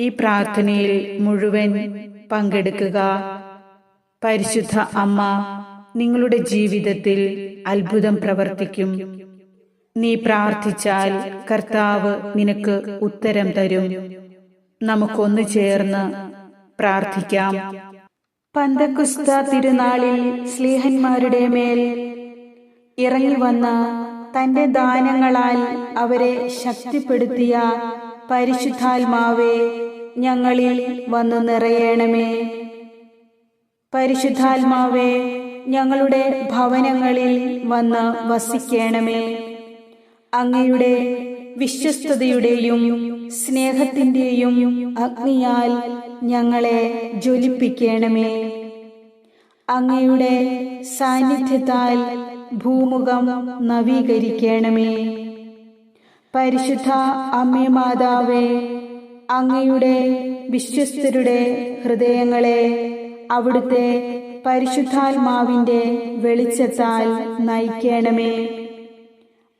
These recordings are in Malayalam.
ഈ പ്രാർത്ഥനയിൽ മുഴുവൻ പങ്കെടുക്കുക. പരിശുദ്ധ അമ്മ നിങ്ങളുടെ ജീവിതത്തിൽ അത്ഭുതം പ്രവർത്തിക്കും. നീ പ്രാർത്ഥിച്ചാൽ കർത്താവ് നിനക്ക് ഉത്തരം തരും. നമുക്കൊന്ന് ചേർന്ന് പ്രാർത്ഥിക്കാം. പന്തക്കുസ്ത തിരുനാളിൽ സ്ലീഹന്മാരുടെ മേൽ ഇറങ്ങി വന്ന തന്റെ ദാനങ്ങളാൽ അവരെ ശക്തിപ്പെടുത്തിയ പരിശുദ്ധാത്മാവെ ഞങ്ങളിൽ വന്നു നിറയണമേ. പരിശുദ്ധാത്മാവേ ഞങ്ങളുടെ ഭവനങ്ങളിൽ വന്ന് വസിക്കണമേ. അങ്ങയുടെ വിശ്വസ്തതയുടെയും സ്നേഹത്തിന്റെയും അഗ്നിയാൽ ഞങ്ങളെ ജ്വലിപ്പിക്കണമേ. അങ്ങയുടെ സാന്നിധ്യത്താൽ ഭൂമുഖം നവീകരിക്കണമേ. പരിശുദ്ധ അമ്മേ മാതാവേ അങ്ങയുടെ വിശ്വസ്തരുടെ ഹൃദയങ്ങളെ അവിടുത്തെ പരിശുദ്ധാത്മാവിന്റെ വെളിച്ചത്താൽ നയിക്കണമേ.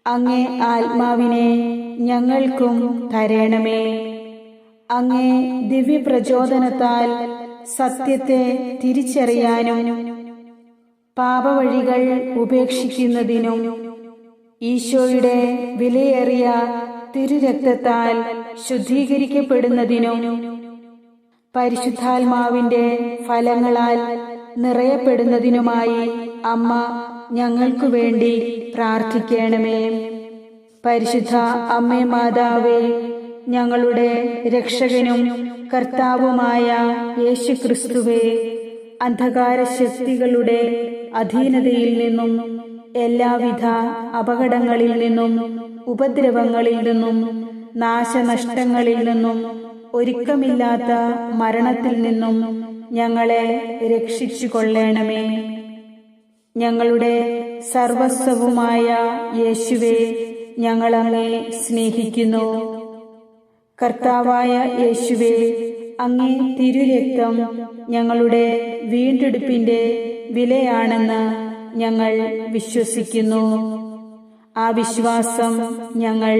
അങ്ങേ ആത്മാവിനെ ഞങ്ങൾക്കും തരണമേ. അങ്ങേ ദിവ്യപ്രചോദനത്താൽ സത്യത്തെ തിരിച്ചറിയാനും പാപവഴികൾ ഉപേക്ഷിക്കുന്നതിനും ഈശോയുടെ വിലയേറിയ തിരുരക്തത്താൽ ശുദ്ധീകരിക്കപ്പെടുന്നതിനും പരിശുദ്ധാത്മാവിന്റെ ഫലങ്ങളാൽ നിറയപ്പെടുന്നതിനുമായി അമ്മ ഞങ്ങൾക്കു വേണ്ടി പ്രാർത്ഥിക്കണമേ. പരിശുദ്ധ അമ്മേ മാതാവേ ഞങ്ങളുടെ രക്ഷകനും കർത്താവുമായ യേശു ക്രിസ്തുവേ അന്ധകാര ശക്തികളുടെ അധീനതയിൽ നിന്നും എല്ലാവിധ അപകടങ്ങളിൽ നിന്നും ഉപദ്രവങ്ങളിൽ നിന്നും നാശനഷ്ടങ്ങളിൽ നിന്നും ഒരുക്കമില്ലാത്ത മരണത്തിൽ നിന്നും ഞങ്ങളെ രക്ഷിച്ചു കൊള്ളണമേ ഞങ്ങളുടെ സർവസ്വവുമായ യേശുവെ ഞങ്ങളങ്ങെ സ്നേഹിക്കുന്നു. കർത്താവായ യേശുവെ അങ്ങേ തിരുരക്തം ഞങ്ങളുടെ വീണ്ടെടുപ്പിന്റെ വിലയാണെന്ന് ഞങ്ങൾ വിശ്വസിക്കുന്നു. ആ വിശ്വാസം ഞങ്ങൾ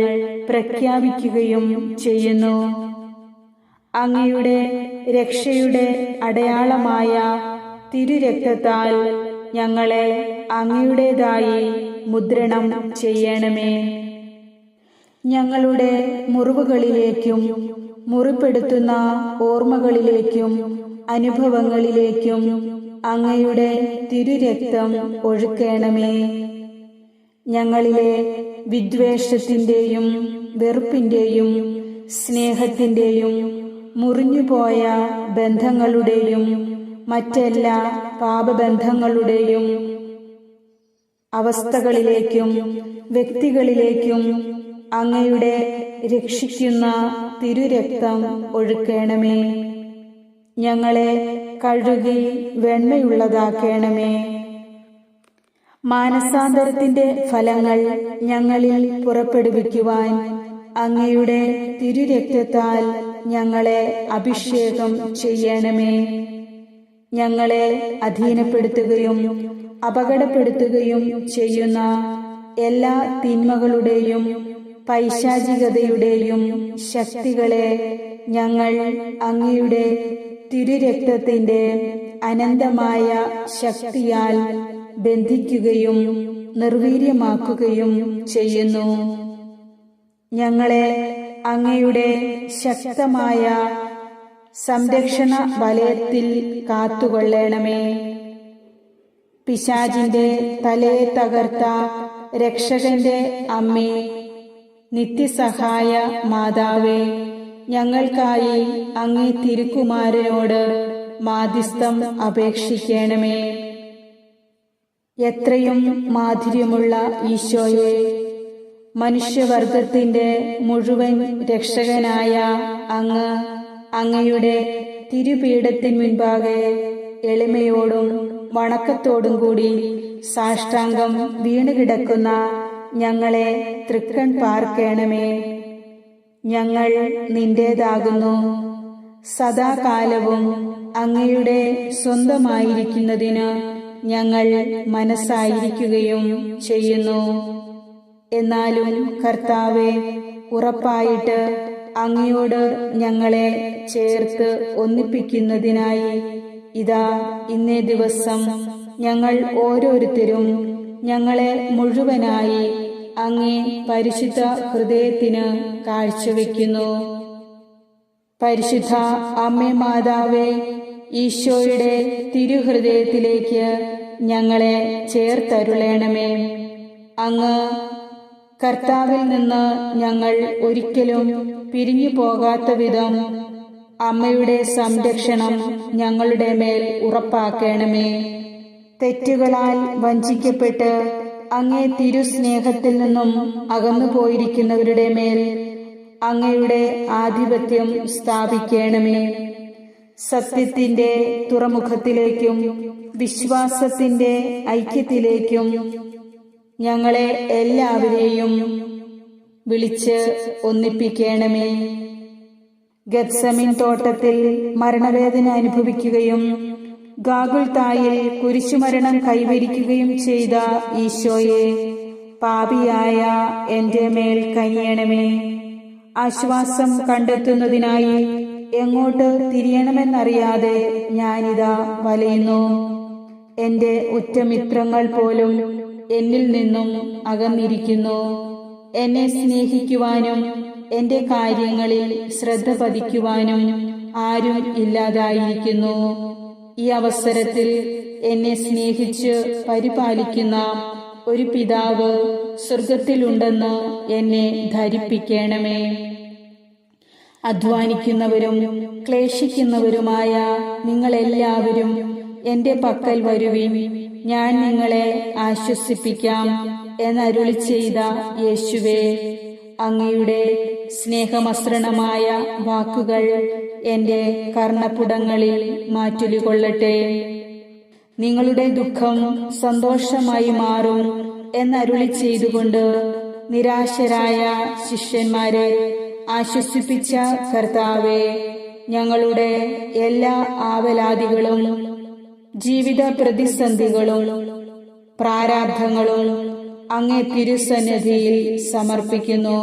പ്രഖ്യാപിക്കുകയും ചെയ്യുന്നു. അങ്ങയുടെ രക്ഷയുടെ അടയാളമായ തിരുരക്തത്താൽ ഞങ്ങളെ അങ്ങയുടേതായി മുദ്രണം ചെയ്യണമേ. ഞങ്ങളുടെ മുറിവുകളിലേക്കും മുറിപ്പെടുത്തുന്ന ഓർമ്മകളിലേക്കും അനുഭവങ്ങളിലേക്കും അങ്ങയുടെ തിരുരക്തം ഒഴുക്കണമേ. ഞങ്ങളിലെ വിദ്വേഷത്തിന്റെയും വെറുപ്പിന്റെയും സ്നേഹത്തിന്റെയും മുറിഞ്ഞുപോയ ബന്ധങ്ങളുടെയും മറ്റെല്ലാ പാപബന്ധങ്ങളുടെയും അവസ്ഥകളിലേക്കും വ്യക്തികളിലേക്കും അങ്ങയുടെ രക്ഷിക്കുന്ന തിരുരക്തം ഒഴുക്കണമേ. ഞങ്ങളെ കഴുകി വെണ്മയുള്ളതാക്കണമേ. മാനസാന്തരത്തിന്റെ ഫലങ്ങൾ ഞങ്ങളിൽ പുറപ്പെടുവിക്കുവാൻ അങ്ങയുടെ തിരുരക്തത്താൽ ഞങ്ങളെ അഭിഷേകം ചെയ്യണമേ. ഞങ്ങളെ അധീനപ്പെടുത്തുകയും അപകടപ്പെടുത്തുകയും ചെയ്യുന്ന എല്ലാ തിന്മകളുടെയും പൈശാചികതയുടെയും ശക്തികളെ ഞങ്ങൾ അങ്ങയുടെ തിരുരക്തത്തിന്റെ അനന്തമായ ശക്തിയാൽ ബന്ധിക്കുകയും നിർവീര്യമാക്കുകയും ചെയ്യുന്നു. ഞങ്ങളെ അങ്ങയുടെ ശക്തമായ സംരക്ഷണ വലയത്തിൽ കാത്തുകൊള്ളണമേ. പിശാചിന്റെ തലയെ തകർത്ത രക്ഷകന്റെ അമ്മേ നിത്യസഹായ മാതാവേ ഞങ്ങൾക്കായി അങ്ങേ തിരുക്കുമാരനോട് മാധ്യസ്ഥം അപേക്ഷിക്കണമേ. എത്രയും മാധുര്യമുള്ള ഈശോയെ മനുഷ്യവർഗത്തിന്റെ മുഴുവൻ രക്ഷകനായ അങ്ങ് അങ്ങയുടെ തിരുപീഠത്തിന് മുൻപാകെ എളിമയോടും വണക്കത്തോടും കൂടി സാഷ്ടാംഗം വീണുകിടക്കുന്ന ഞങ്ങളെ തൃക്കൺ പാർക്കേണമേ. ഞങ്ങൾ നിന്റേതാകുന്നു. സദാകാലവും അങ്ങയുടെ സ്വന്തമായിരിക്കുന്നതിന് ഞങ്ങൾ മനസ്സായിരിക്കുകയും ചെയ്യുന്നു. എന്നാലും കർത്താവെ ഉറപ്പായിട്ട് അങ്ങയോട് ഞങ്ങളെ ചേർത്ത് ഒന്നിപ്പിക്കുന്നതിനായി ഇതാ ഇന്നേ ദിവസം ഞങ്ങൾ ഓരോരുത്തരും ഞങ്ങളെ മുഴുവനായി അങ്ങേ പരിശുദ്ധ ഹൃദയത്തിന് കാഴ്ചവെക്കുന്നു. പരിശുദ്ധ അമ്മേ മാതാവേ ഈശോയുടെ തിരുഹൃദയത്തിലേക്ക് ഞങ്ങളെ ചേർത്തരുളേണമേ. അങ്ങ് കർത്താവിൽ നിന്ന് ഞങ്ങൾ ഒരിക്കലും പിരിഞ്ഞു പോകാത്ത വിധം അമ്മയുടെ സംരക്ഷണം ഞങ്ങളുടെ മേൽ ഉറപ്പാക്കണമേ. തെറ്റുകളാൽ വഞ്ചിക്കപ്പെട്ട് അങ്ങേ തിരുസ്നേഹത്തിൽ നിന്നും അകന്നു പോയിരിക്കുന്നവരുടെ മേൽ അങ്ങയുടെ ആധിപത്യം സ്ഥാപിക്കണമേ. സത്യത്തിന്റെ തുറമുഖത്തിലേക്കും വിശ്വാസത്തിന്റെ ഐക്യത്തിലേക്കും ഞങ്ങളെ എല്ലാവരെയും വിളിച്ച് ഒന്നിപ്പിക്കണമേ. ഗത്സമിൻ തോട്ടത്തിൽ മരണവേദന അനുഭവിക്കുകയും ഗാഗുൽ തായിൽ കുരിശുമരണം കൈവരിക്കുകയും ചെയ്ത ഈശോയെ പാപിയായ എന്റെ മേൽ കനിയണമേ. ആശ്വാസം കണ്ടെത്തുന്നതിനായി എങ്ങോട്ട് തിരിയണമെന്നറിയാതെ ഞാനിതാ വലയുന്നു. എന്റെ ഉറ്റമിത്രങ്ങൾ പോലും എന്നിൽ നിന്നും അകന്നിരിക്കുന്നു. എന്നെ സ്നേഹിക്കുവാനും എന്റെ കാര്യങ്ങളിൽ ശ്രദ്ധ പതിക്കുവാനും ആരും ഇല്ലാതായിരിക്കുന്നു. ഈ അവസരത്തിൽ എന്നെ സ്നേഹിച്ച് പരിപാലിക്കുന്ന ഒരു പിതാവ് സ്വർഗത്തിലുണ്ടെന്ന് എന്നെ ധരിപ്പിക്കണമേ. അധ്വാനിക്കുന്നവരും ക്ലേശിക്കുന്നവരുമായ നിങ്ങളെല്ലാവരും എന്റെ പക്കൽ വരുവിൻ. ഞാൻ നിങ്ങളെ ആശ്വസിപ്പിക്കാം എന്നരുളി ചെയ്ത യേശുവേ അങ്ങയുടെ സ്നേഹമസൃണമായ വാക്കുകൾ എന്റെ കർണപുടങ്ങളിൽ മാറ്റുലികൊള്ളട്ടെ. നിങ്ങളുടെ ദുഃഖം സന്തോഷമായി മാറും എന്നരുളി ചെയ്തുകൊണ്ട് നിരാശരായ ശിഷ്യന്മാരെ ആശ്വസിപ്പിച്ച കർത്താവെ ഞങ്ങളുടെ എല്ലാ ആവലാദികളും ജീവിത പ്രതിസന്ധികളും പ്രാരാബ്ധങ്ങളും അങ്ങേ തിരുസന്നിധിയിൽ സമർപ്പിക്കുന്നു.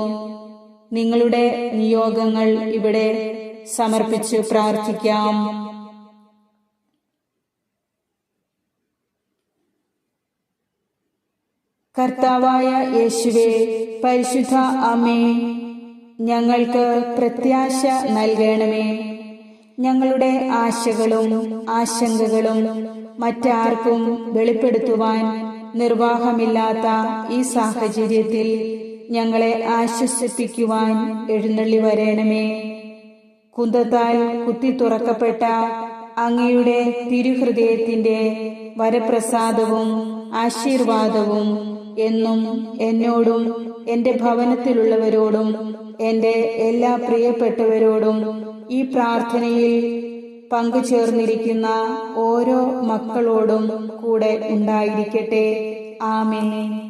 നിങ്ങളുടെ നിയോഗങ്ങൾ ഇവിടെ സമർപ്പിച്ച് പ്രാർത്ഥിക്കാം. കർത്താവായ യേശുവെ പരിശുദ്ധ അമ്മേ ഞങ്ങൾക്ക് പ്രത്യാശ നൽകണമേ. ഞങ്ങളുടെ ആശകളും ആശങ്കകളും മറ്റാർക്കും വെളിപ്പെടുത്തുവാൻ നിർവാഹമില്ലാത്ത ഈ സാഹചര്യത്തിൽ ഞങ്ങളെ ആശ്വസിപ്പിക്കുവാൻ എഴുന്നള്ളി വരേണമേ. കുന്തത്താൽ കുത്തി തുറക്കപ്പെട്ട അങ്ങയുടെ തിരുഹൃദയത്തിന്റെ വരപ്രസാദവും ആശീർവാദവും എന്നും എന്നോടും എന്റെ ഭവനത്തിലുള്ളവരോടും എന്റെ എല്ലാ പ്രിയപ്പെട്ടവരോടും ഈ പ്രാർത്ഥനയിൽ പങ്കുചേർന്നിരിക്കുന്ന ഓരോ മക്കളോടും കൂടെ ഉണ്ടായിരിക്കട്ടെ. ആമേ